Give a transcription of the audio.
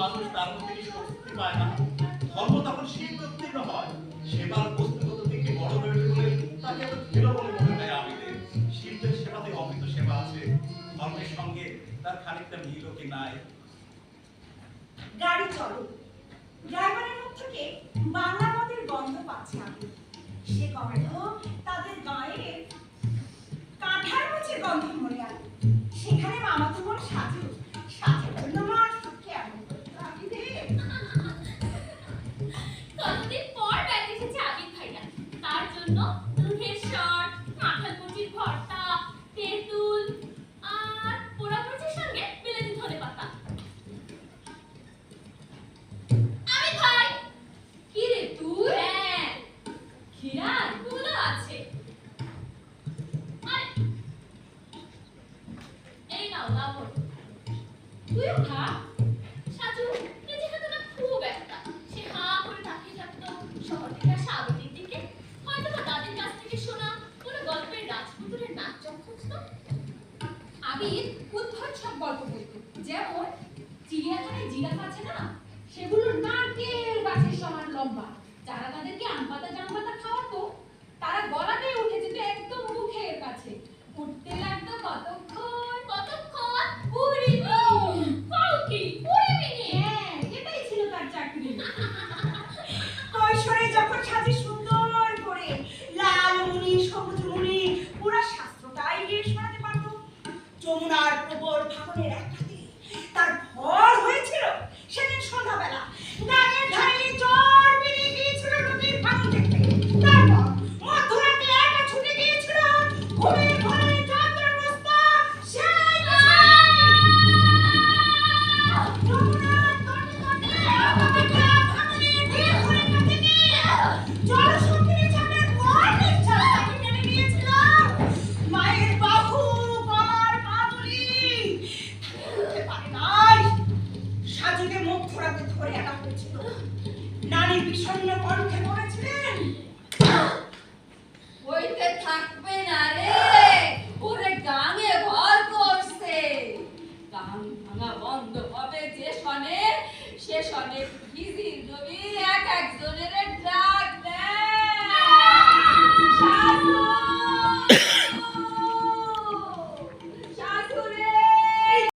মানুষ তার মধ্যে শক্তি পায় না? ধর্ম তখন শিল্পে উত্তীর্ণ হয়। সেবার বস্তুগত দিকে বড় হয়ে ওঠে তাকে এত ঢেলো বলে মনে হয় আমিদের। শিল্পের সেবাতে অমৃত সেবা আছে। ধর্মের সঙ্গে তার খানিকটা মিলও কি নাই? গাড়ি চলো। ড্রাইভারের মুখ থেকে বাংলা মদের গন্ধ পাচ্ছে আমি। সে কমানো তাদের গায়ে কাঁঠার মুচের গন্ধ মনে সেখানে মামা তোমার সাথে সাথে মা কতদিন পর ব্যাগ এসেছে আবির ভাইয়া তার জন্য তুইও কাছ থেকে শোনা কোনো গল্পের রাজপুতুলের নাচ খুঁজতো। আবির উদ্ভট সব গল্প বলতো। যেমন, চিড়িয়াখানায় জিরাফ আছে না? সেগুলো নারকেল গাছের সমান লম্বা। যারা তাদেরকে আম পাতা প্রবল ভাবনের একটাতে তার ভর হয়েছিল সেদিন সন্ধ্যাবেলা। গানের ধারে জ্বর বেরিয়ে গিয়েছিল নদীর পানি দেখতে। তারপর মধ্যরাতে একা ছুটে গিয়েছিল ঘুমের মুখ ধরে আনা হয়েছিল। নারী বিষণ্ণ কণ্ঠে বলেছিলেন, হইতে থাকবে না রে। ওরে গাঙে ভর করছে। গান ভাঙা বন্ধ হবে যে শনে সে শনে ভিজির রবি এক একজনের ডাক